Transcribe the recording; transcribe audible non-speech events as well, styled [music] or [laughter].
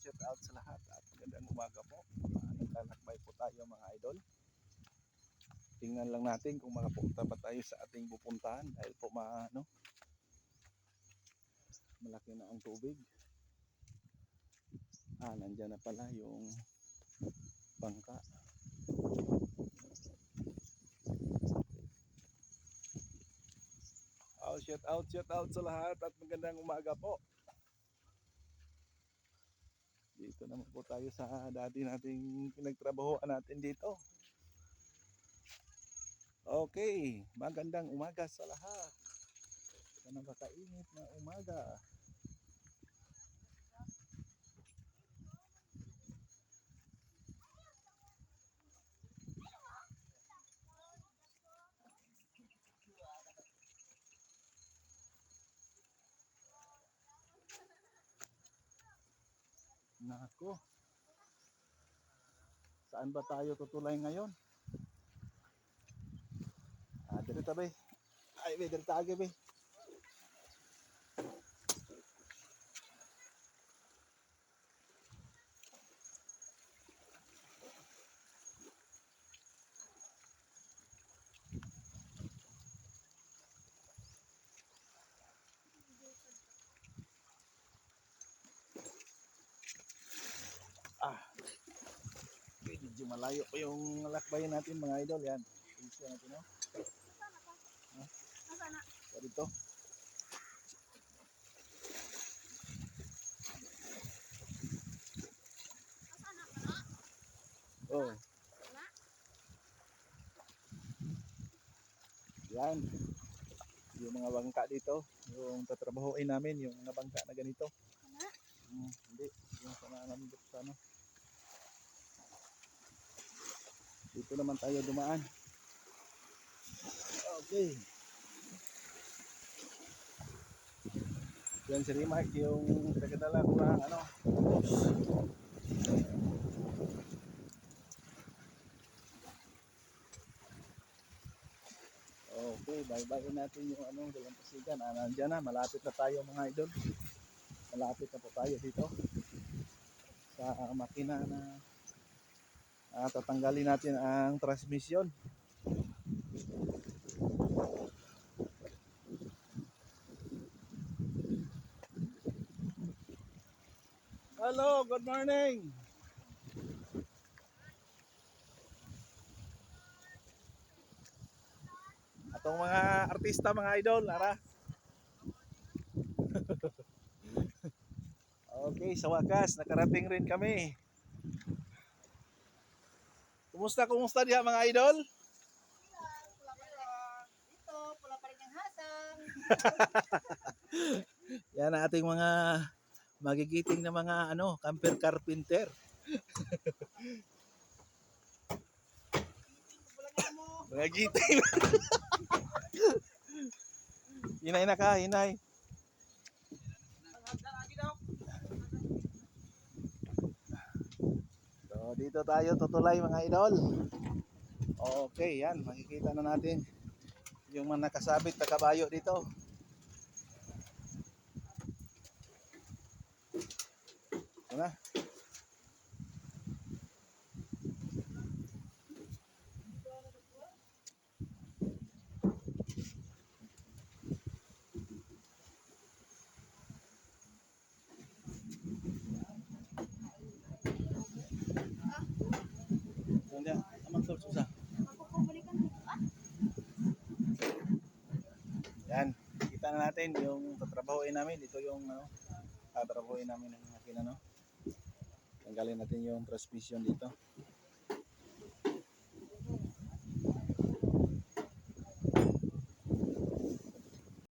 shout out sa lahat at magandang umaga po. Uh, naglalakbay po tayo mga idol. Tingnan lang natin kung makapunta ba tayo sa ating pupuntahan dahil po maano malaki na ang tubig. Ah, nandyan na pala yung bangka. Oh, shout out, shout out sa lahat at magandang umaga po. Dito naman po tayo sa dati nating pinagtrabahoan natin dito. Okay, magandang umaga sa lahat. Sa nakakainit na umaga. Nako. Saan ba tayo tutulay ngayon? Ah, dito tabi. Ay, dito tayo, be. Ah. Medyo malayo pa yung lakbayin natin mga idol. Yan. Tingnan natin, no? Na? So, dito. Oh, yan. Yung mga bangka dito. Yung tatrabahoin namin. Yung mga bangka na ganito. Hmm, hindi. Yung sa namin dito sa ano. Dito naman tayo dumaan. Okay. Yan si Rimac, yung pinagdala ko ng ano, boss. Okay, bye-bye natin yung ano, dalampasigan. Ah, nandiyan na, malapit na tayo mga idol. Malapit na po tayo dito sa makina na ah, tatanggalin natin ang transmission. Hello, good morning. Atong mga artista, mga idol, ara. [laughs] okay, sa wakas, nakarating rin kami. Kumusta, kumusta diha mga idol? Dito, pula pa rin ang hasang. [laughs] Yan ang ating mga magigiting na mga ano, camper carpenter. Mga giting. [laughs] hinay na ka, hinay. Dito tayo tutulay mga idol. Okay, yan. Makikita na natin yung mga nakasabit na kabayo dito. Ito na. Hindi, amang tol susa. Ako po balikan dito. Ah, Yan, kita na natin yung tatrabahoin namin. Ito yung ano, tatrabahoin namin ng makina, no? Tanggalin natin yung transmission dito.